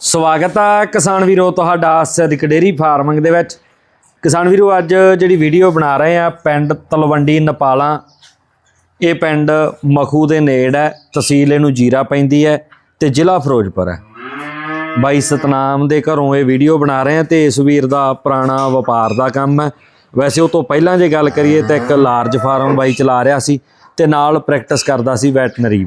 ਸਵਾਗਤ ਆ ਕਿਸਾਨ ਵੀਰੋ ਤੁਹਾਡਾ ਸਦਕ ਡੇਰੀ ਫਾਰਮਿੰਗ ਦੇ ਵਿੱਚ। ਕਿਸਾਨ ਵੀਰੋ, ਅੱਜ ਜਿਹੜੀ ਵੀਡੀਓ ਬਣਾ ਰਹੇ ਆ, ਪਿੰਡ ਤਲਵੰਡੀ ਨਪਾਲਾ। ਇਹ ਪਿੰਡ ਮਖੂ ਦੇ ਨੇੜ ਹੈ, ਤਹਿਸੀਲ ਇਹਨੂੰ ਜੀਰਾ ਪੈਂਦੀ ਹੈ ਤੇ ਜ਼ਿਲ੍ਹਾ ਫਿਰੋਜ਼ਪੁਰ ਹੈ। ਬਾਈ ਸਤਨਾਮ ਦੇ ਘਰੋਂ ਇਹ ਵੀਡੀਓ ਬਣਾ ਰਹੇ ਆ ਤੇ ਇਸ ਵੀਰ ਦਾ ਪੁਰਾਣਾ ਵਪਾਰ ਦਾ ਕੰਮ ਹੈ। ਵੈਸੇ ਉਹ ਤੋਂ ਪਹਿਲਾਂ ਜੇ ਗੱਲ ਕਰੀਏ ਤਾਂ ਇੱਕ ਲਾਰਜ ਫਾਰਮ ਬਾਈ ਚਲਾ ਰਿਹਾ ਸੀ ਤੇ ਨਾਲ ਪ੍ਰੈਕਟਿਸ ਕਰਦਾ ਸੀ ਵੈਟਨਰੀ।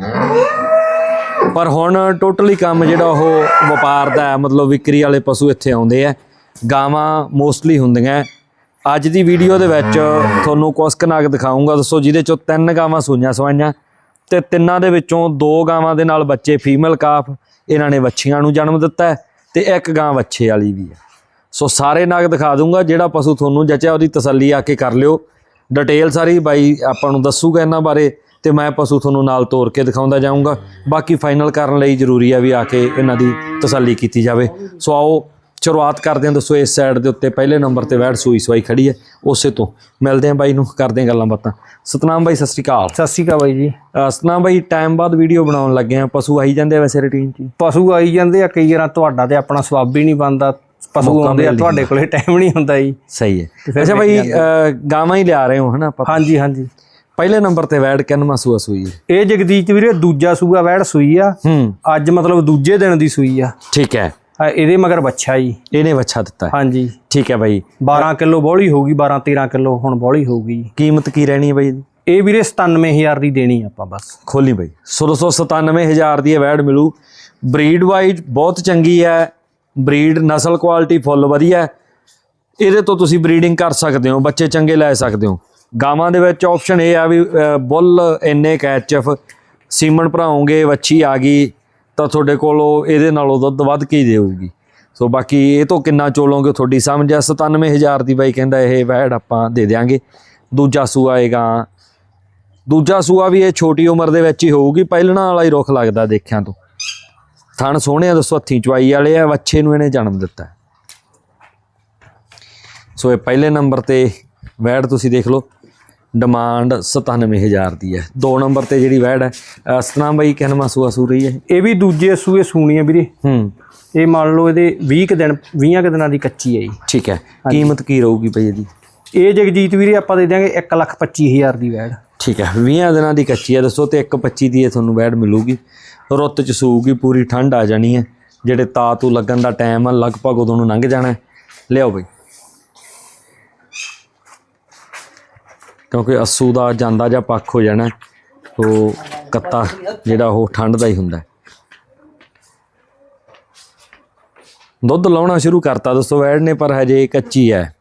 ਪਰ ਹੁਣ ਟੋਟਲੀ ਕੰਮ ਜਿਹੜਾ ਉਹ ਵਪਾਰ ਦਾ ਹੈ, ਮਤਲਬ ਵਿਕਰੀ ਵਾਲੇ ਪਸ਼ੂ ਇੱਥੇ ਆਉਂਦੇ ਆ। ਗਾਵਾਂ ਮੋਸਟਲੀ ਹੁੰਦੀਆਂ ਅੱਜ ਦੀ ਵੀਡੀਓ ਦੇ ਵਿੱਚ ਤੁਹਾਨੂੰ ਕੁਝ ਕੁ ਨਗ ਦਿਖਾਉਂਗਾ ਦੱਸੋ ਜਿਹਦੇ ਚੋਂ ਤਿੰਨ ਗਾਵਾਂ ਸੂਈਆਂ ਸਵਾਈਆਂ ਤੇ ਤਿੰਨਾਂ ਦੇ ਵਿੱਚੋਂ ਦੋ ਗਾਵਾਂ ਦੇ ਨਾਲ ਬੱਚੇ ਫੀਮੇਲ ਕਾਫ, ਇਹਨਾਂ ਨੇ ਵੱਛੀਆਂ ਨੂੰ ਜਨਮ ਦਿੱਤਾ ਹੈ ਤੇ ਇੱਕ ਗਾਂ ਵੱਛੇ ਵਾਲੀ ਵੀ ਹੈ। ਸੋ ਸਾਰੇ ਨਾਗ ਦਿਖਾ ਦੂੰਗਾ, ਜਿਹੜਾ ਪਸ਼ੂ ਤੁਹਾਨੂੰ ਜਚਿਆ ਉਹਦੀ ਤਸੱਲੀ ਆ ਕੇ ਕਰ ਲਿਓ। ਡਿਟੇਲ ਸਾਰੀ ਬਾਈ ਆਪਾਂ ਨੂੰ ਦੱਸੂਗਾ ਇਹਨਾਂ ਬਾਰੇ। ਤੇ ਮੈਂ ਪਸ਼ੂ ਤੁਹਾਨੂੰ ਨਾਲ ਤੋਰ ਕੇ ਦਿਖਾਉਂਦਾ ਜਾਊਂਗਾ। ਬਾਕੀ ਫਾਈਨਲ ਕਰਨ ਲਈ ਜ਼ਰੂਰੀ ਆ ਵੀ ਆ ਕੇ ਇਹਨਾਂ ਦੀ ਤਸੱਲੀ ਕੀਤੀ ਜਾਵੇ। ਸੋ ਆਓ ਸ਼ੁਰੂਆਤ ਕਰਦੇ ਹਾਂ। ਦੱਸੋ ਇਸ ਸਾਈਡ ਦੇ ਉੱਤੇ ਪਹਿਲੇ ਨੰਬਰ ਤੇ ਵੈੜ ਸੂਈ ਸਵਾਈ ਖੜੀ ਹੈ। ਉਸੇ ਤੋਂ ਮਿਲਦੇ ਹਾਂ ਬਾਈ ਨੂੰ ਕਰਦੇ ਹਾਂ ਗੱਲਾਂ ਬਾਤਾਂ। ਸਤਨਾਮ ਬਾਈ ਸਤਿ ਸ਼੍ਰੀ ਅਕਾਲ। ਸਤਿ ਸ਼੍ਰੀ ਅਕਾਲ ਬਾਈ ਜੀ। ਸਤਨਾਮ ਬਾਈ ਟਾਈਮ ਬਾਅਦ ਵੀਡੀਓ ਬਣਾਉਣ ਲੱਗੇ ਆ ਪਸ਼ੂ ਆਈ ਜਾਂਦੇ ਆ ਵੈਸੇ ਰੁਟੀਨ 'ਚ? ਪਸ਼ੂ ਆਈ ਜਾਂਦੇ ਆ ਕਈ ਵਾਰ ਤੁਹਾਡਾ ਤੇ ਆਪਣਾ ਸਵਾਬ ਹੀ ਨਹੀਂ ਬਣਦਾ। ਪਸ਼ੂ ਆਉਂਦੇ ਆ ਤੁਹਾਡੇ ਕੋਲੇ ਟਾਈਮ ਨਹੀਂ ਹੁੰਦਾ ਜੀ। ਸਹੀ ਹੈ। ਅੱਛਾ ਬਾਈ ਗਾਵਾਂ ਹੀ ਲਿਆ ਰਹੇ ਹੋ ਹਨਾ ਆਪਾਂ? ਹਾਂਜੀ ਹਾਂਜੀ। ਪਹਿਲੇ ਨੰਬਰ ਤੇ ਵੈੜ ਕਿੰਨਵਾਂ ਸੂਆ ਸੂਈ ਹੈ? ਇਹ ਜਗਦੀਸ਼ ਵੀਰੇ ਦੂਜਾ ਸੂਆ ਵੈੜ ਸੂਈ ਆ। ਹੂੰ। ਅੱਜ ਮਤਲਬ ਦੂਜੇ ਦਿਨ ਦੀ ਸੂਈ ਆ। ਠੀਕ ਹੈ। ਇਹਦੇ ਮਗਰ ਬੱਚਾ ਜੀ। ਇਹਨੇ ਵੱਛਾ ਦਿੱਤਾ ਹੈ। ਹਾਂਜੀ। ਠੀਕ ਹੈ ਬਾਈ। 12 ਕਿਲੋ ਬੋਲੀ ਹੋਊਗੀ 12 13 ਕਿਲੋ ਹੁਣ ਬੋਲੀ ਹੋਊਗੀ। ਕੀਮਤ ਕੀ ਰਹਿਣੀ ਹੈ ਬਾਈ ਇਹ ਵੀਰੇ 97000 ਦੀ ਦੇਣੀ ਆਪਾਂ ਬਸ। ਖੋਲੀ ਬਾਈ। 1697 ਦੀ ਵੈੜ ਮਿਲੂ। ਬਰੀਡ ਵਾਈਜ਼ ਬਹੁਤ ਚੰਗੀ ਹੈ। ਬਰੀਡ ਨਸਲ ਕੁਆਲਿਟੀ ਫੁੱਲ ਵਧੀਆ ਹੈ। ਇਹਦੇ ਤੋਂ ਤੁਸੀਂ ਬਰੀਡਿੰਗ ਕਰ ਸਕਦੇ ਹੋ ਬੱਚੇ ਚੰਗੇ ਲੈ ਸਕਦੇ ਹੋ। ਗਾਵਾਂ ਦੇ ਵਿੱਚ ਆਪਸ਼ਨ ਇਹ ਆ ਵੀ ਬੁੱਲ ਇੰਨੇ ਕੈਚਫ, ਸੀਮਨ ਭਰਾਉਂਗੇ, ਵੱਛੀ ਆ ਗਈ, ਤਾਂ ਤੁਹਾਡੇ ਕੋਲ ਉਹ ਇਹਦੇ ਨਾਲੋਂ ਦੁੱਧ ਵੱਧ ਕੇ ਹੀ ਦੇਊਗੀ? ਸੋ ਬਾਕੀ ਇਹ ਤੋਂ ਕਿੰਨਾ ਚੋਲੋਗੇ ਤੁਹਾਡੀ ਸਮਝ ਆ 97000 ਦੀ ਬਾਈ ਕਹਿੰਦਾ ਇਹ ਵੈੜ ਆਪਾਂ ਦੇ ਦਿਆਂਗੇ। ਦੂਜਾ ਸੂਆ ਆਏਗਾ। ਦੂਜਾ ਸੂਆ ਵੀ ਇਹ ਛੋਟੀ ਉਮਰ ਦੇ ਵਿੱਚ ਹੀ ਹੋਊਗੀ, ਪਹਿਲਣਾ ਵਾਲਾ ਹੀ ਰੁੱਖ ਲੱਗਦਾ ਦੇਖਿਆਂ ਤੋਂ। ਥਣ ਸੋਹਣੇ ਦੱਸੋ ਹੱਥੀਂ ਚਵਾਈ ਵਾਲੇ ਆ, ਵੱਛੇ ਨੂੰ ਇਹਨੇ ਜਨਮ ਦਿੱਤਾ। ਸੋ ਇਹ ਪਹਿਲੇ ਨੰਬਰ ਤੇ ਵੈੜ ਤੁਸੀਂ ਦੇਖ ਲਓ। ਡਿਮਾਂਡ 97000 ਦੀ ਹੈ। ਦੋ ਨੰਬਰ ਤੇ ਜਿਹੜੀ ਵੈੜ ਹੈ ਸਤਨਾਮ ਬਾਈ ਕਿੰਨਵਾਂ ਸੂਆ ਸੂ ਰਹੀ ਹੈ? ਇਹ ਵੀ ਦੂਜੇ ਸੂਏ ਸੂਣੀ ਆ ਵੀਰੇ। ਹੂੰ। ਇਹ ਮੰਨ ਲਓ ਇਹਦੇ 20 ਕੁ ਦਿਨ 20 ਕੁ ਦਿਨਾਂ ਦੀ ਕੱਚੀ ਆ ਜੀ। ਠੀਕ ਹੈ। ਕੀਮਤ ਕੀ ਰਹੂਗੀ ਬਈ ਇਹਦੀ? ਇਹ ਜਗਜੀਤ ਵੀਰੇ ਆਪਾਂ ਦੇ ਦਿਆਂਗੇ 125000 ਦੀ ਵੈੜ। ਠੀਕ ਹੈ। 20 ਦਿਨਾਂ ਦੀ ਕੱਚੀ ਹੈ ਦੱਸੋ ਤੇ 125 ਦੀ ਇਹ ਤੁਹਾਨੂੰ ਵੈੜ ਮਿਲੂਗੀ। ਰੁੱਤ ਚ ਸੂਗੀ ਪੂਰੀ ਠੰਡ ਆ ਜਾਣੀ ਹੈ। ਜਿਹੜੇ ਤਾਤੂ ਲੱਗਣ ਦਾ ਟਾਈਮ ਆ ਲਗਭਗ ਉਦੋਂ ਨੂੰ ਲੰਘ ਜਾਣਾ ਹੈ। ਲਿਆਓ ਬਈ। ਕਿਉਂਕਿ ਅਸੂ ਦਾ ਜਾਂਦਾ ਜਾਂ ਪੱਖ ਹੋ ਜਾਣਾ ਹੈ, ਕੱਤਾ ਜਿਹੜਾ ਉਹ ਠੰਡ ਦਾ ਹੀ ਹੁੰਦਾ ਦੁੱਧ ਲਾਉਣਾ ਸ਼ੁਰੂ ਕਰਤਾ ਦੋਸਤੋ ਵੈੜ ਨੇ ਪਰ ਹਜੇ ਕੱਚੀ ਹੈ।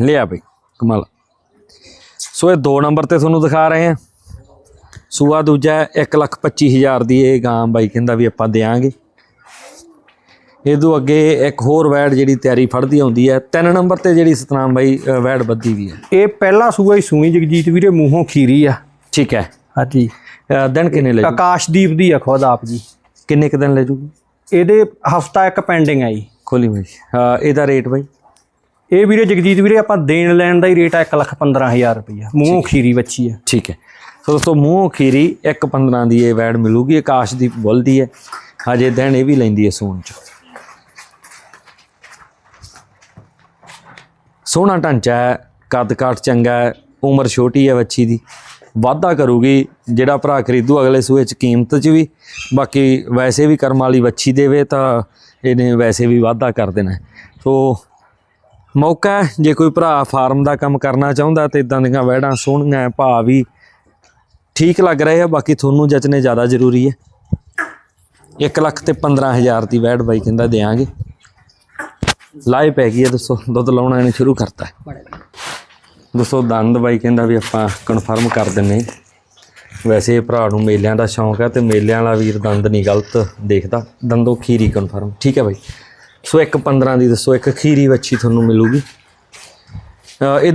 ਲਿਆ ਬਈ ਕਮਾਲ। ਸੋ ਇਹ ਦੋ ਨੰਬਰ ਤੇ ਤੁਹਾਨੂੰ ਦਿਖਾ ਰਹੇ ਹਾਂ। ਸੂਆ ਦੂਜਾ ਹੈ, ਇੱਕ ਲੱਖ ਪੱਚੀ ਹਜ਼ਾਰ ਦੀ ਇਹ ਗਾਂ ਬਾਈ ਕਹਿੰਦਾ ਵੀ ਆਪਾਂ ਦੇਾਂਗੇ ਤੋਂ ਅੱਗੇ ਇੱਕ ਹੋਰ ਵੈੜ ਜਿਹੜੀ ਤਿਆਰੀ ਫੜਦੀ ਆਉਂਦੀ ਹੈ ਤਿੰਨ ਨੰਬਰ ਤੇ ਜਿਹੜੀ ਸਤਨਾਮ ਬਾਈ ਵੈੜ ਬੱਦੀ ਵੀ ਹੈ। ਇਹ ਪਹਿਲਾ ਸੂਆ ਹੀ ਸੂਈ ਜਗਜੀਤ ਵੀਰੇ ਮੂੰਹੋਂ ਖੀਰੀ ਆ। ਠੀਕ ਹੈ। ਹਾਂਜੀ। ਦਿਨ ਕਿੰਨੇ ਲੈ ਜੂ? ਆਕਾਸ਼ਦੀਪ ਦੀ ਆ ਖੁਦ ਆਪ ਜੀ। ਕਿੰਨੇ ਕੁ ਦਿਨ ਲੈ ਜੂਗੀ? ਇਹਦੇ ਹਫਤਾ ਇੱਕ ਪੈਂਡਿੰਗ ਆ ਜੀ। ਖੋਲੀ ਬਾਈ। ਇਹਦਾ ਰੇਟ ਬਾਈ? ਇਹ ਵੀਰੇ ਜਗਜੀਤ ਵੀਰੇ ਆਪਾਂ ਦੇਣ ਲੈਣ ਦਾ ਹੀ ਰੇਟ ਆ 115000 ਰੁਪਈਆ। ਮੂੰਹੋਂ ਖੀਰੀ ਬੱਚੀ ਆ। ਠੀਕ ਹੈ। ਸੋ ਦੋਸਤੋ ਮੂੰਹ ਖੀਰੀ 1.15 ਦੀ ਇਹ ਵੈੜ ਮਿਲੂਗੀ ਆਕਾਸ਼ਦੀਪ ਬੁੱਲਦੀ ਹੈ। ਹਜੇ ਦਿਨ ਇਹ ਵੀ ਲੈਂਦੀ ਹੈ ਸੂਣ ਚ। ਸੋਹਣਾ ਢਾਂਚਾ ਹੈ, ਕੱਦ ਕਾਠ ਚੰਗਾ ਹੈ, ਉਮਰ ਛੋਟੀ ਹੈ ਬੱਚੀ ਦੀ। ਵਾਧਾ ਕਰੂਗੀ, ਜਿਹੜਾ ਭਰਾ ਖਰੀਦੂ ਅਗਲੇ ਸੂਏ ਚ ਕੀਮਤ ਚ ਵੀ। ਬਾਕੀ ਵੈਸੇ ਵੀ ਕਰਮ ਵਾਲੀ ਬੱਚੀ ਦੇਵੇ ਤਾਂ ਇਹਨੇ ਵੈਸੇ ਵੀ ਵਾਧਾ ਕਰ ਦੇਣਾ ਸੋ ਮੌਕਾ ਜੇ ਕੋਈ ਭਰਾ ਫਾਰਮ ਦਾ ਕੰਮ ਕਰਨਾ ਚਾਹੁੰਦਾ ਤੇ ਇਦਾਂ ਦੀਆਂ ਵੈੜਾਂ ਸੋਹਣੀਆਂ ਭਾਅ ਵੀ ਠੀਕ ਲੱਗ ਰਹੇ ਆ, ਬਾਕੀ ਤੁਹਾਨੂੰ ਜਚਨੇ ਜ਼ਿਆਦਾ ਜ਼ਰੂਰੀ ਹੈ। 1 ਲੱਖ ਤੇ 15000 ਦੀ ਵੈੜ ਬਾਈ ਕਹਿੰਦਾ ਦੇਾਂਗੇ ਲਾਏ ਪੈ ਗਈ ਹੈ ਦੱਸੋ ਦੁੱਧ ਲਾਉਣਾ ਇਹਨੇ ਸ਼ੁਰੂ ਕਰਤਾ ਹੈ। ਦੱਸੋ ਦੰਦ ਬਾਈ ਕਹਿੰਦਾ ਵੀ ਆਪਾਂ ਕਨਫਰਮ ਕਰ ਦਿੰਨੇ। ਵੈਸੇ ਇਹ ਭਰਾ ਨੂੰ ਮੇਲਿਆਂ ਦਾ ਸ਼ੌਂਕ ਹੈ ਤੇ ਮੇਲਿਆਂ ਵਾਲਾ ਵੀਰ ਦੰਦ ਨਹੀਂ ਗਲਤ ਦੇਖਦਾ। ਦੰਦੋ ਖੀਰੀ ਕਨਫਰਮ ਠੀਕ ਹੈ ਬਾਈ। ਸੋ ਇੱਕ 15 ਦੀ ਦੱਸੋ ਇੱਕ ਖੀਰੀ ਵੱਛੀ ਤੁਹਾਨੂੰ ਮਿਲੂਗੀ।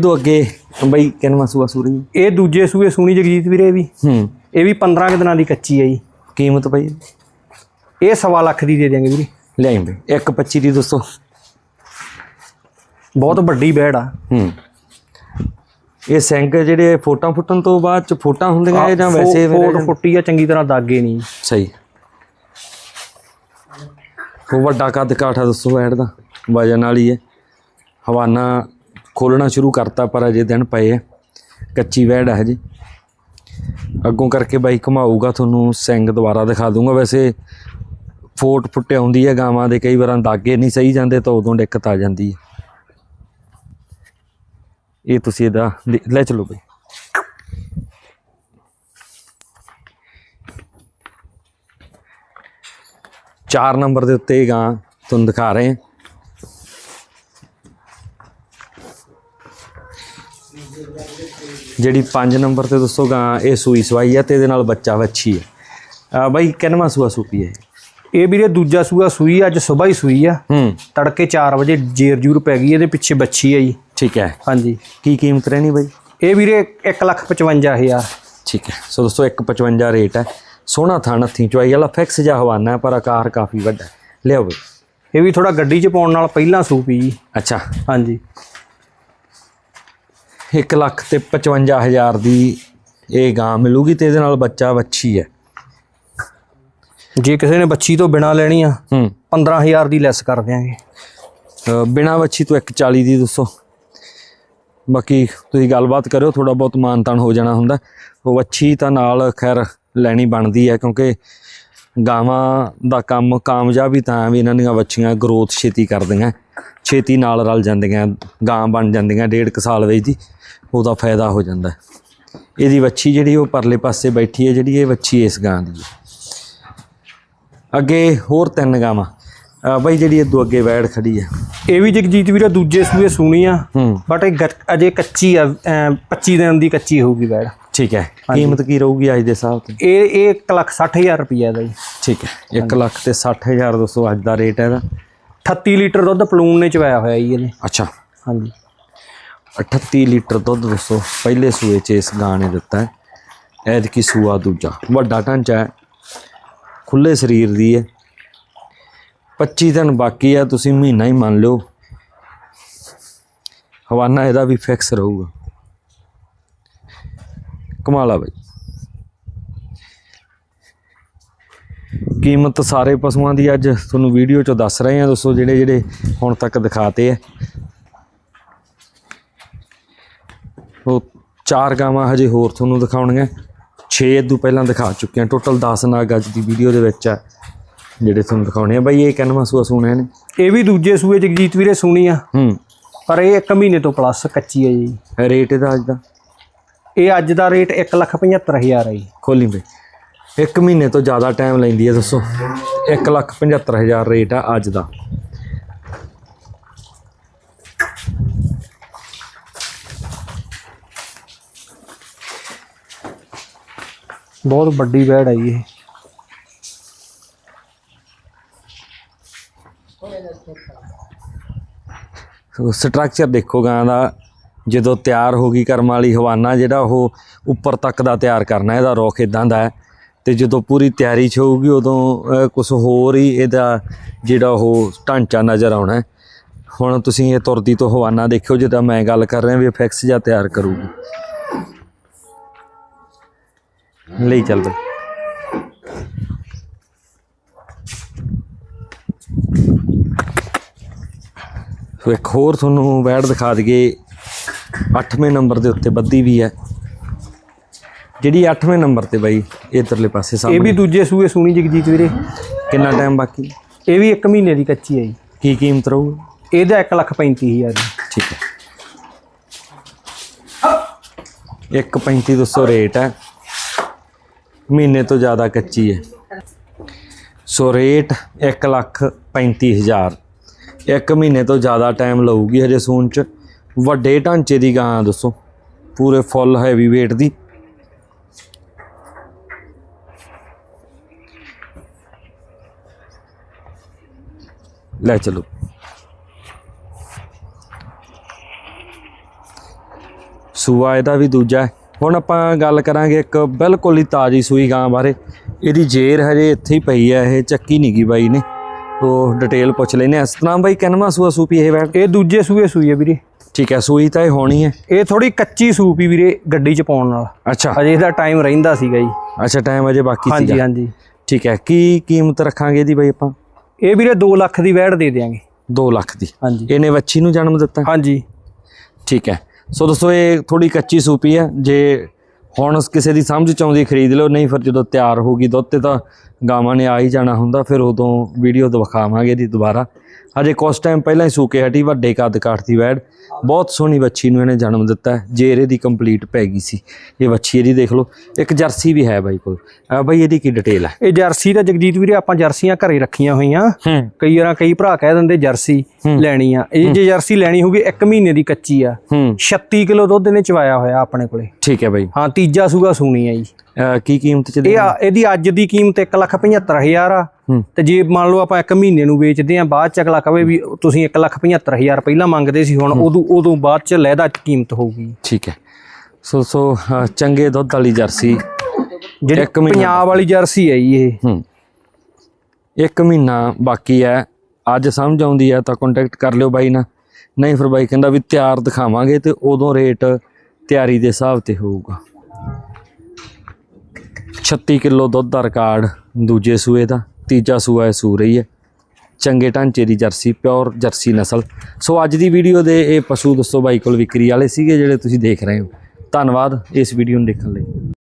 ਤੋਂ ਅੱਗੇ ਬਾਈ ਕਿੰਨਵਾਂ ਸੂਆ ਸੂਰੀ? ਇਹ ਦੂਜੇ ਸੂਏ ਸੂਣੀ ਜਗਜੀਤ ਵੀਰੇ ਵੀ। ਹੂੰ। ਇਹ ਵੀ 15 ਕੁ ਦਿਨਾਂ ਦੀ ਕੱਚੀ ਆ ਜੀ। ਕੀਮਤ ਭਾਈ ਇਹ ਸਵਾ ਲੱਖ ਦੀ ਦੇ ਦਿਆਂਗੇ ਵੀਰੇ। ਲਿਆਈ ਬਈ। 125 ਦੀ ਦੱਸੋ। ਬਹੁਤ ਵੱਡੀ ਬੈੜ ਆ। ਹੂੰ। ਇਹ ਸਿੰਘ ਜਿਹੜੇ ਫੋਟਾਂ ਫੁੱਟਣ ਤੋਂ ਬਾਅਦ ਚ ਫੋਟਾਂ ਹੁੰਦੀਆਂ ਇਹ ਜਾਂ ਵੈਸੇ ਫੋਟ ਫੁੱਟੀ ਆ ਚੰਗੀ ਤਰ੍ਹਾਂ ਦਾਗੇ ਨਹੀਂ। ਸਹੀ। ਉਹ ਵੱਡਾ ਕੱਦ ਕਾਠਾ ਦੱਸੋ ਐਡ ਦਾ। ਵਜਨ ਵਾਲੀ ਹੈ ਹਵਾਨਾ ਖੋਲਣਾ ਸ਼ੁਰੂ ਕਰਤਾ ਪਰ ਅਜੇ ਦਿਨ ਪਏ ਆ। ਕੱਚੀ ਵੈੜ ਹੈ ਜੀ। ਅੱਗੋਂ ਕਰਕੇ ਬਾਈ ਘਮਾਊਗਾ ਤੁਹਾਨੂੰ ਸਿੰਘ ਦੁਬਾਰਾ ਦਿਖਾ ਦੂੰਗਾ। ਵੈਸੇ ਫੋਟ ਫੁੱਟੇ ਆਉਂਦੀ ਹੈ ਗਾਵਾਂ ਦੇ ਕਈ ਵਾਰਾਂ ਦਾਗੇ ਨਹੀਂ ਸਹੀ ਜਾਂਦੇ ਤਾਂ ਉਦੋਂ ਦਿੱਕਤ ਆ ਜਾਂਦੀ ਹੈ ਇਹ ਤੁਸੀਂ ਇਹਦਾ ਲੈ- ਲੈ ਚਲੋ ਬਈ। ਚਾਰ ਨੰਬਰ ਦੇ ਉੱਤੇ ਇਹ ਗਾਂ ਤੁਹਾਨੂੰ ਦਿਖਾ ਰਹੇ ਹਾਂ। ਜਿਹੜੀ 5 ਨੰਬਰ ਤੇ ਦੱਸੋ ਗਾਂ, ਇਹ ਸੂਈ ਸਵਾਈ ਹੈ ਤੇ ਇਹਦੇ ਨਾਲ ਬੱਚਾ ਵੱਛੀ ਹੈ ਬਾਈ, ਕਿੰਨਵਾਂ ਸੂਆ ਸੂਪੀ ਹੈ ਇਹ ਵੀਰੇ ਦੂਜਾ ਸੂਆ ਸੂਈ ਅੱਜ ਸਵੇਰ ਹੀ ਸੂਈ ਆ। ਹੂੰ। ਤੜਕੇ 4 ਵਜੇ ਜੇਰ ਜੂਰ ਪੈ ਗਈ ਇਹਦੇ ਪਿੱਛੇ ਬੱਚੀ ਆ ਜੀ। ਠੀਕ ਹੈ। ਹਾਂਜੀ। ਕੀ ਕੀਮਤ ਰਹਿਣੀ ਬਾਈ? ਇਹ ਵੀਰੇ 155000 ਠੀਕ ਹੈ। ਸੋ ਦੋਸਤੋ 155 ਰੇਟ ਹੈ। ਸੋਹਣਾ ਥਣ ਹੱਥੀਂ ਚੁਆਈ ਵਾਲਾ ਫਿਕਸ ਜਿਹਾ ਹਵਾਨਾ ਹੈ ਪਰ ਆਕਾਰ ਕਾਫੀ ਵੱਡਾ ਹੈ। ਲਿਆਓ ਬਈ। ਇਹ ਵੀ ਥੋੜਾ ਗੱਡੀ 'ਚ ਪਾਉਣ ਨਾਲ ਪਹਿਲਾਂ ਸੂਪੀ ਜੀ। ਅੱਛਾ। ਹਾਂਜੀ। 1 ਲੱਖ ਤੇ 55000 ਦੀ ਇਹ ਗਾਂ ਮਿਲੂਗੀ ਤੇ ਇਹਦੇ ਨਾਲ ਬੱਚਾ ਵੱਛੀ ਹੈ। ਜੇ ਕਿਸੇ ਨੇ ਬੱਚੀ ਤੋਂ ਬਿਨਾ ਲੈਣੀ ਆ ਹੂੰ। 15000 ਦੀ ਲੈਸ ਕਰ ਦਿਆਂਗੇ। ਬਿਨਾਂ ਵੱਛੀ ਤੋਂ 140 ਦੀ ਦੱਸੋ। ਬਾਕੀ ਤੁਸੀਂ ਗੱਲਬਾਤ ਕਰਿਓ ਥੋੜਾ ਬਹੁਤ ਮਾਨਤਾਨ ਹੋ ਜਾਣਾ ਹੁੰਦਾ। ਉਹ ਵੱਛੀ ਤਾਂ ਨਾਲ ਖੈਰ ਲੈਣੀ ਬਣਦੀ ਹੈ ਕਿਉਂਕਿ ਗਾਵਾਂ ਦਾ ਕੰਮ ਕਾਮਯਾਬ ਹੀ ਤਾਂ ਵੀ ਇਹਨਾਂ ਦੀਆਂ ਵੱਛੀਆਂ ਗਰੋਥ ਛੇਤੀ ਕਰਦੀਆਂ। ਛੇਤੀ ਨਾਲ ਰਲ ਜਾਂਦੀਆਂ ਗਾਂ ਬਣ ਜਾਂਦੀਆਂ ਡੇਢ ਕੁ ਸਾਲ ਵਿੱਚ ਦੀ ਉਹਦਾ ਫਾਇਦਾ ਹੋ ਜਾਂਦਾ। ਇਹਦੀ ਵੱਛੀ ਜਿਹੜੀ ਉਹ ਪਰਲੇ ਪਾਸੇ ਬੈਠੀ ਹੈ ਜਿਹੜੀ ਇਹ ਵੱਛੀ ਇਸ ਗਾਂ ਦੀ ਹੈ। ਅੱਗੇ ਹੋਰ ਤਿੰਨ ਗਾਵਾਂ। ਬਾਈ ਜਿਹੜੀ ਇਹ ਦੋ ਅੱਗੇ ਵੈੜ ਖੜੀ ਹੈ ਇਹ ਵੀ ਜਗਜੀਤ ਵੀਰੇ ਦੂਜੇ ਸੂਏ ਸੂਣੀ ਆ। ਬਟ ਇਹ ਅਜੇ ਕੱਚੀ ਆ ਅਮ 25 ਦਿਨ ਦੀ ਕੱਚੀ ਹੋਊਗੀ ਬੈੜ ਠੀਕ ਹੈ। ਕੀਮਤ ਕੀ ਰਹੂਗੀ ਅੱਜ ਦੇ ਹਿਸਾਬ ਤੇ? ਇਹ ਇਹ 160000 ਰੁਪਈਆ ਦਾ ਜੀ। ਠੀਕ ਹੈ। 1 ਲੱਖ ਤੇ 60000 ਦੋਸਤੋ ਅੱਜ ਦਾ ਰੇਟ ਹੈ ਇਹਦਾ। 38 ਲੀਟਰ ਦੁੱਧ ਪਲੂਣ ਨੇ ਚਵਾਇਆ ਹੋਇਆ ਜੀ ਇਹਨੇ। ਅੱਛਾ। ਹਾਂਜੀ। 38 ਲੀਟਰ ਦੁੱਧ ਦੋਸਤੋ ਪਹਿਲੇ ਸੂਏ ਚ ਇਸ ਗਾਂ ਨੇ ਦਿੱਤਾ ਹੈ। ਐਦ ਕੀ ਸੂਆ ਦੂਜਾ। ਵੱਡਾ ਢਾਂਚਾ ਹੈ। ਖੁੱਲੇ ਸਰੀਰ ਦੀ ਹੈ। 25 ਦਿਨ ਬਾਕੀ ਹੈ ਤੁਸੀਂ ਮਹੀਨਾ ਹੀ ਮੰਨ ਲਿਓ। ਹਵਾਨਾ ਇਹਦਾ ਵੀ ਫਿਕਸ ਰਹੂਗਾ। ਕਮਾਲਾ ਬਾਈ। ਕੀਮਤ ਸਾਰੇ ਪਸ਼ੂਆਂ ਦੀ ਅੱਜ ਤੁਹਾਨੂੰ ਵੀਡੀਓ ਚ ਦੱਸ ਰਹੇ ਹਾਂ ਦੋਸਤੋ, ਜਿਹੜੇ ਜਿਹੜੇ ਹੁਣ ਤੱਕ ਦਿਖਾਤੇ ਹੈ ਉਹ ਚਾਰ ਗਾਵਾਂ ਹਜੇ ਹੋਰ ਤੁਹਾਨੂੰ ਦਿਖਾਉਣੀਆਂ। 6 ਇਦੋਂ ਪਹਿਲਾਂ ਦਿਖਾ ਚੁੱਕੇ ਹਾਂ। ਟੋਟਲ 10 ਨਾਗ ਅੱਜ ਦੀ ਵੀਡੀਓ ਦੇ ਵਿੱਚ ਆ ਜਿਹੜੇ ਤੁਹਾਨੂੰ ਦਿਖਾਉਣੇ ਆ। ਬਾਈ ਇਹ ਕਿੰਨਵਾਂ ਸੂਆ ਸੁਣਿਆ ਨੇ? ਇਹ ਵੀ ਦੂਜੇ ਸੂਏ ਜਗਜੀਤ ਵੀਰੇ ਸੂਣੀ ਆ। ਹੂੰ। ਪਰ ਇਹ 1 ਮਹੀਨੇ ਤੋਂ ਪਲੱਸ ਕੱਚੀ ਹੈ ਜੀ। ਰੇਟ ਇਹਦਾ ਅੱਜ ਦਾ? ਇਹ ਅੱਜ ਦਾ ਰੇਟ 175000 ਹੈ ਜੀ। ਖੋਲੀ ਬਈ। ਇੱਕ ਮਹੀਨੇ ਤੋਂ ਜ਼ਿਆਦਾ ਟਾਈਮ ਲੈਂਦੀ ਹੈ ਦੱਸੋ। 175000 ਰੇਟ ਆ ਅੱਜ ਦਾ। ਬਹੁਤ ਵੱਡੀ ਬੈੜ ਆਈ ਇਹ। ਸੋ ਸਟਰਕਚਰ ਦੇਖੋ ਗਾਂ ਦਾ, ਜਦੋਂ ਤਿਆਰ ਹੋ ਗਈ ਕਰਮ ਵਾਲੀ ਹਵਾਨਾ ਜਿਹੜਾ ਉਹ ਉੱਪਰ ਤੱਕ ਦਾ ਤਿਆਰ ਕਰਨਾ, ਇਹਦਾ ਰੁੱਖ ਇਦਾਂ ਦਾ ਹੈ। ਤੇ ਜਦੋਂ ਪੂਰੀ ਤਿਆਰੀ ਚ ਹੋਊਗੀ, ਉਦੋਂ ਕੁਝ ਹੋਰ ਹੀ ਇਹਦਾ ਜਿਹੜਾ ਉਹ ਢਾਂਚਾ ਨਜ਼ਰ ਆਉਣਾ ਹੁਣ ਤੁਸੀਂ ਇਹ ਤੁਰਦੀ ਤੋਂ ਹਵਾਨਾ ਦੇਖਿਓ, ਜਿੱਦਾਂ ਮੈਂ ਗੱਲ ਕਰ ਰਿਹਾ ਵੀ ਫਿਕਸ ਜਾਂ ਤਿਆਰ ਕਰੂਗੀ। ਲਈ ਚੱਲ ਬਈ। ਸੋ ਇੱਕ ਹੋਰ ਤੁਹਾਨੂੰ ਵੈੜ ਦਿਖਾ ਦਈਏ। 8ਵੇਂ ਨੰਬਰ ਦੇ ਉੱਤੇ ਬੱਦੀ ਵੀ ਹੈ। ਜਿਹੜੀ 8ਵੇਂ ਨੰਬਰ ਤੇ ਬਾਈ ਇਧਰਲੇ ਪਾਸੇ ਇਹ ਸਾਹਮਣੇ ਵੀ ਦੂਜੇ ਸੂਏ ਸੂਣੀ ਜਗਜੀਤ ਵੀਰੇ। ਕਿੰਨਾ ਟਾਈਮ ਬਾਕੀ? ਇਹ ਵੀ 1 ਮਹੀਨੇ ਦੀ ਕੱਚੀ ਹੈ ਜੀ। ਕੀ ਕੀਮਤ ਰਹੂ? ਇਹਦਾ 135000 ਜੀ ਠੀਕ ਹੈ। 1.35 ਰੇਟ ਹੈ। ਮਹੀਨੇ ਤੋਂ ਜ਼ਿਆਦਾ ਕੱਚੀ ਹੈ। ਸੋ ਰੇਟ 1,35,000 ਇੱਕ ਮਹੀਨੇ ਤੋਂ ਜ਼ਿਆਦਾ ਟਾਈਮ ਲਊਗੀ ਹਜੇ ਸੂਣ ਚ। ਵੱਡੇ ਢਾਂਚੇ ਦੀ ਗਾਂ ਦੱਸੋ। ਪੂਰੇ ਫੁੱਲ ਹੈਵੀ weight ਦੀ। ਲੈ ਚਲੋ। ਸੂਆ ਇਹਦਾ ਵੀ ਦੂਜਾ ਹੈ। ਹੁਣ ਆਪਾਂ ਗੱਲ ਕਰਾਂਗੇ ਇੱਕ ਬਿਲਕੁਲ ਹੀ ਤਾਜ਼ੀ ਸੂਈ ਗਾਂ ਬਾਰੇ। ਇਹਦੀ ਜੇਰ ਹਜੇ ਇੱਥੇ ਹੀ ਪਈ ਹੈ ਇਹ ਚੱਕੀ ਨਹੀਂ ਗਈ ਬਾਈ ਨੇ। ਉਹ ਡਿਟੇਲ ਪੁੱਛ ਲੈਨੇ ਤਰ੍ਹਾਂ ਬਾਈ ਕਿੰਨਵਾਂ ਸੂਆ ਸੂਪੀ ਇਹ ਵੈੜ ਇਹ ਦੂਜੇ ਸੂਏ ਸੂਈ ਹੈ ਵੀਰੇ। ਠੀਕ ਹੈ ਸੂਈ ਤਾਂ ਇਹ ਹੋਣੀ ਹੈ। ਇਹ ਥੋੜੀ ਕੱਚੀ ਸੂਪ ਵੀਰੇ ਗੱਡੀ 'ਚ ਪਾਉਣ ਨਾਲ। ਅੱਛਾ। ਅਜੇ ਇਹਦਾ ਟਾਈਮ ਰਹਿੰਦਾ ਸੀਗਾ ਜੀ। ਅੱਛਾ ਟਾਈਮ ਅਜੇ ਬਾਕੀ ਹਾਂਜੀ ਸੀਗਾ। ਹਾਂਜੀ ਠੀਕ ਹੈ ਕੀ ਕੀਮਤ ਰੱਖਾਂਗੇ ਇਹਦੀ ਬਈ ਆਪਾਂ? ਇਹ ਵੀਰੇ 2 ਲੱਖ ਦੀ ਵੈੜ ਦੇ ਦਿਆਂਗੇ। 2 ਲੱਖ ਦੀ। ਹਾਂਜੀ। ਇਹਨੇ ਵੱਛੀ ਨੂੰ ਜਨਮ ਦਿੱਤਾ? ਹਾਂਜੀ। ਠੀਕ ਹੈ। ਸੋ ਦੋਸਤੋ, ਇਹ ਥੋੜੀ ਕੱਚੀ ਸੂਪੀ ਹੈ। ਜੇ ਹੁਣ ਕਿਸੇ ਦੀ ਸਮਝ ਚ ਆਉਂਦੀ, ਖਰੀਦ ਲਓ। ਨਹੀਂ ਫਿਰ ਜਦੋਂ ਤਿਆਰ ਹੋਗੀ ਦੁੱਧ ਤੇ ਤਾਂ ਗਾਵਾਂ ਨੇ ਆ ਹੀ ਜਾਣਾ ਹੁੰਦਾ। ਫਿਰ ਉਦੋਂ ਵੀਡੀਓ ਦਿਖਾਵਾਂਗੇ ਇਹਦੀ ਦੁਬਾਰਾ। ਹਜੇ ਕੁਛ ਟਾਈਮ ਪਹਿਲਾਂ ਹੀ ਸੂਕੇ ਹਟੀ, ਵੱਡੇ ਕੱਦ ਕਾਠ ਦੀ ਵੈੜ। ਬਹੁਤ ਸੋਹਣੀ ਵੱਛੀ ਨੂੰ ਇਹਨੇ ਜਨਮ ਦਿੱਤਾ। ਜੇਰ ਇਹਦੀ ਕੰਪਲੀਟ ਪੈ ਗਈ ਸੀ। ਇਹ ਵੱਛੀ ਇਹਦੀ ਦੇਖ ਲਓ ਇੱਕ ਜਰਸੀ ਵੀ ਹੈ ਬਾਈ ਕੋਲ। ਆ ਬਾਈ ਇਹਦੀ ਕੀ ਡਿਟੇਲ ਹੈ? ਇਹ ਜਰਸੀ ਦਾ ਜਗਜੀਤ ਵੀਰੇ ਆਪਾਂ ਜਰਸੀਆਂ ਘਰੇ ਰੱਖੀਆਂ ਹੋਈਆਂ। ਕਈ ਵਾਰਾਂ ਕਈ ਭਰਾ ਕਹਿ ਦਿੰਦੇ ਜਰਸੀ ਲੈਣੀ ਆ। ਇਹ ਜੇ ਜਰਸੀ ਲੈਣੀ ਹੋਊਗੀ 1 ਮਹੀਨੇ ਦੀ ਕੱਚੀ ਆ। ਹੂੰ। 36 ਕਿਲੋ ਦੁੱਧ ਇਹਨੇ ਚਵਾਇਆ ਹੋਇਆ ਆਪਣੇ ਕੋਲੇ। ਠੀਕ ਹੈ ਬਾਈ। ਹਾਂ ਤੀਜਾ ਸੂਗਾ ਸੂਣੀ ਆ ਜੀ। ਕੀ ਕੀਮਤ ਚ ਦੇ ਇਹ ਇਹਦੀ ਅੱਜ ਦੀ ਕੀਮਤ 175000 ਆ। ਤੇ ਜੇ ਮੰਨ ਲਓ ਆਪਾਂ 1 ਮਹੀਨੇ ਨੂੰ ਵੇਚਦੇ ਆ ਬਾਅਦ ਚ ਅਗਲਾ ਕਵੇ ਵੀ ਤੁਸੀਂ 175000 ਪਹਿਲਾਂ ਮੰਗਦੇ ਸੀ ਹੁਣ ਉਦੋਂ ਉਦੋਂ ਬਾਅਦ ਚ ਲਹਿਦਾ ਕੀਮਤ ਹੋਊਗੀ। ਠੀਕ ਹੈ। ਸੋ ਸੋ ਚੰਗੇ ਦੁੱਧ ਵਾਲੀ ਜਰਸੀ। ਜਿਹੜੀ ਇੱਕ ਮਹੀਨਾ ਪੰਜਾਬ ਵਾਲੀ ਜਰਸੀ ਹੈ ਜੀ ਇਹ। ਹੂੰ। ਇੱਕ ਮਹੀਨਾ ਬਾਕੀ ਹੈ। ਅੱਜ ਸਮਝ ਆਉਂਦੀ ਹੈ ਤਾਂ ਕੰਟੈਕਟ ਕਰ ਲਿਓ ਬਾਈ ਨਾਲ। ਨਹੀਂ ਫਿਰ ਬਾਈ ਕਹਿੰਦਾ ਵੀ ਤਿਆਰ ਦਿਖਾਵਾਂਗੇ ਤੇ ਉਦੋਂ ਰੇਟ ਤਿਆਰੀ ਦੇ ਹਿਸਾਬ ਤੇ ਹੋਊਗਾ। 36 ਕਿਲੋ ਦੁੱਧ ਦਾ ਰਿਕਾਰਡ ਦੂਜੇ ਸੂਏ ਦਾ ਤੀਜਾ ਸੂਆ ਇਹ ਸੂ ਰਹੀ ਹੈ। ਚੰਗੇ ਢਾਂਚੇ ਦੀ ਜਰਸੀ, ਪਿਓਰ ਜਰਸੀ ਨਸਲ। ਸੋ ਅੱਜ ਦੀ ਵੀਡੀਓ ਦੇ ਇਹ ਪਸ਼ੂ ਦੋਸਤੋ ਬਾਈ ਕੋਲ ਵਿਕਰੀ ਵਾਲੇ ਸੀਗੇ ਜਿਹੜੇ ਤੁਸੀਂ ਦੇਖ ਰਹੇ ਹੋ। ਧੰਨਵਾਦ ਇਸ ਵੀਡੀਓ ਨੂੰ ਦੇਖਣ ਲਈ।